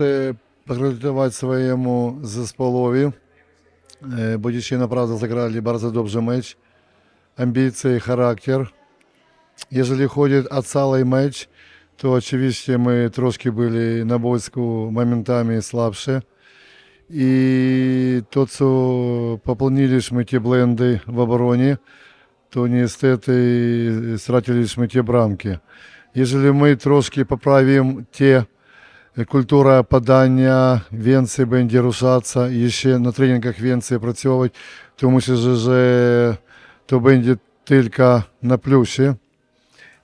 Це pogratulować swojemu zespołowi, e, bo dzisiaj naprawdę zagrali bardzo dobrze mecz. Ambicje i charakter. Jeżeli chodzi o cały mecz, to oczywiście my troszkę byli na boisku momentami słabsze. I to, co popełniliśmy te błędy w obronie, to niestety straciliśmy te bramki. Jeżeli my troszkę poprawimy te kultura podania, więcej będzie ruszać, jeszcze na treningach więcej pracować, to myślę, że, że to będzie tylko na plusie.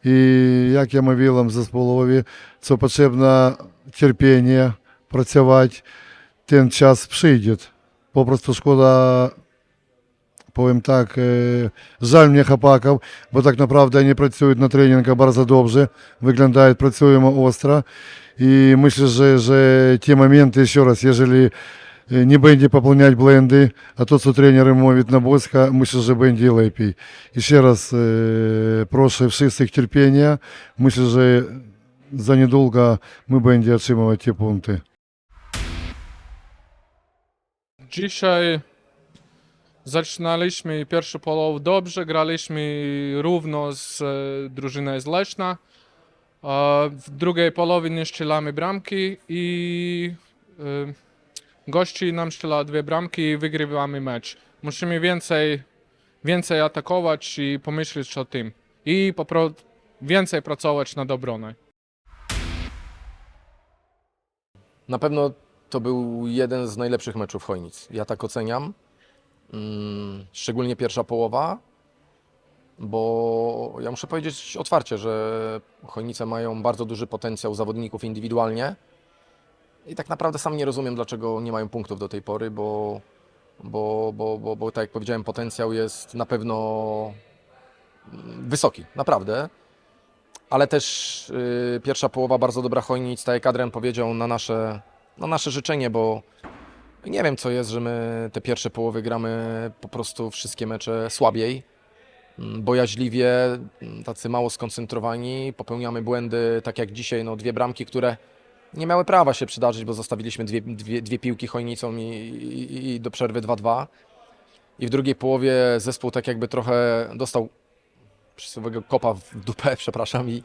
I jak ja mówiłem zespołowi, co potrzebne cierpienie, pracować, ten czas przyjdzie. Po prostu szkoda, powiem tak, e, żal mnie chłopaków, bo tak naprawdę oni pracują na treningach bardzo dobrze, wyglądają, pracują ostro i myślę, że, że te momenty, jeszcze raz, jeżeli e, nie będzie popełniać błędy, a to, co trener mówi na boisku, myślę, że będzie lepiej. Jeszcze raz e, proszę wszystkich cierpienia, myślę, że za niedługo my będziemy otrzymywać te punkty. Dzisiaj zaczynaliśmy pierwszy połów dobrze, graliśmy równo z e, drużyną z Leszna. W drugiej połowie nie strzelamy bramki i e, gości nam strzela dwie bramki i wygrywamy mecz. Musimy więcej, więcej atakować i pomyśleć o tym. I popro- więcej pracować nad obroną. Na pewno to był jeden z najlepszych meczów Chojnic. Ja tak oceniam. Mm, Szczególnie pierwsza połowa, bo ja muszę powiedzieć otwarcie, że Chojnice mają bardzo duży potencjał zawodników indywidualnie. I tak naprawdę sam nie rozumiem, dlaczego nie mają punktów do tej pory, bo, bo, bo, bo, bo tak jak powiedziałem, potencjał jest na pewno mm, wysoki, naprawdę. Ale też y, pierwsza połowa bardzo dobra Chojnic, tak jak Adrian powiedział, na nasze, na nasze życzenie, bo nie wiem co jest, że my te pierwsze połowy gramy po prostu wszystkie mecze słabiej, mm, bojaźliwie, mm, tacy mało skoncentrowani, popełniamy błędy, tak jak dzisiaj, no dwie bramki, które nie miały prawa się przydarzyć, bo zostawiliśmy dwie, dwie, dwie piłki Chojnicą i, i, i do przerwy 2-2. I w drugiej połowie zespół tak jakby trochę dostał przysłowiowego kopa w dupę, przepraszam, i,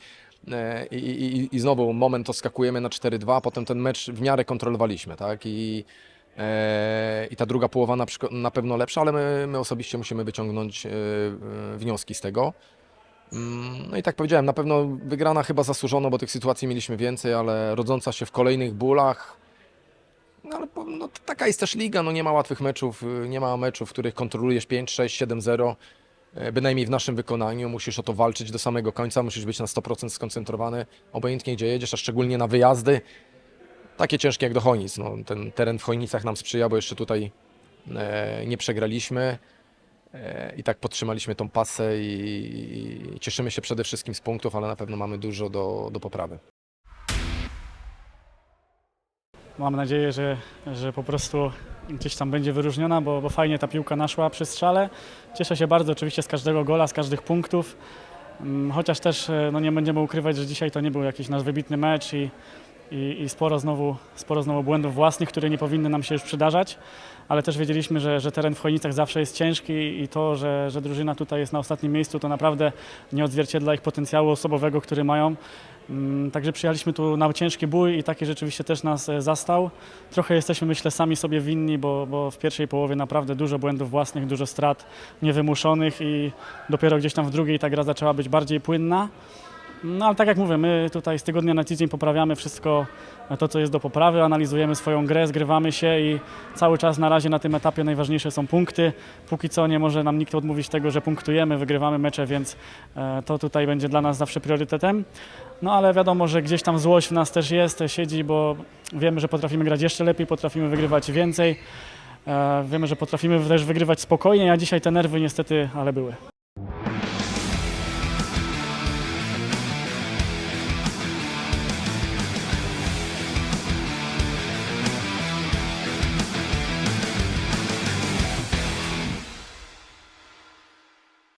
e, i, i, i znowu moment odskakujemy na 4-2, potem ten mecz w miarę kontrolowaliśmy, tak? I, i ta druga połowa na, na pewno lepsza, ale my, my osobiście musimy wyciągnąć e, e, wnioski z tego. Mm, No i tak powiedziałem, na pewno wygrana chyba zasłużono, bo tych sytuacji mieliśmy więcej, ale rodząca się w kolejnych bólach. No ale no, taka jest też liga, no nie ma łatwych meczów, nie ma meczów, w których kontrolujesz 5, 6, 7, 0. E, Bynajmniej w naszym wykonaniu musisz o to walczyć do samego końca, musisz być na 100% skoncentrowany, obojętnie gdzie jedziesz, a szczególnie na wyjazdy. Takie ciężkie jak do Chojnic. No, ten teren w Chojnicach nam sprzyja, bo jeszcze tutaj e, nie przegraliśmy e, i tak podtrzymaliśmy tą pasę i, i cieszymy się przede wszystkim z punktów, ale na pewno mamy dużo do, do poprawy. Mam nadzieję, że, że po prostu gdzieś tam będzie wyróżniona, bo, bo fajnie ta piłka naszła przy strzale. Cieszę się bardzo oczywiście z każdego gola, z każdych punktów. Mm, Chociaż też e, no nie będziemy ukrywać, że dzisiaj to nie był jakiś nasz wybitny mecz i, i, i sporo, znowu, sporo znowu błędów własnych, które nie powinny nam się już przydarzać. Ale też wiedzieliśmy, że, że teren w Chojnicach zawsze jest ciężki i to, że, że drużyna tutaj jest na ostatnim miejscu, to naprawdę nie odzwierciedla ich potencjału osobowego, który mają. Mm, Także przyjechaliśmy tu na ciężki bój i taki rzeczywiście też nas e, zastał. Trochę jesteśmy, myślę, sami sobie winni, bo, bo w pierwszej połowie naprawdę dużo błędów własnych, dużo strat niewymuszonych i dopiero gdzieś tam w drugiej ta gra zaczęła być bardziej płynna. No ale tak jak mówię, my tutaj z tygodnia na tydzień poprawiamy wszystko to, co jest do poprawy, analizujemy swoją grę, zgrywamy się i cały czas na razie na tym etapie najważniejsze są punkty. Póki co nie może nam nikt odmówić tego, że punktujemy, wygrywamy mecze, więc e, to tutaj będzie dla nas zawsze priorytetem. No ale wiadomo, że gdzieś tam złość w nas też jest, siedzi, bo wiemy, że potrafimy grać jeszcze lepiej, potrafimy wygrywać więcej. E, Wiemy, że potrafimy też wygrywać spokojnie, a dzisiaj te nerwy niestety, ale były.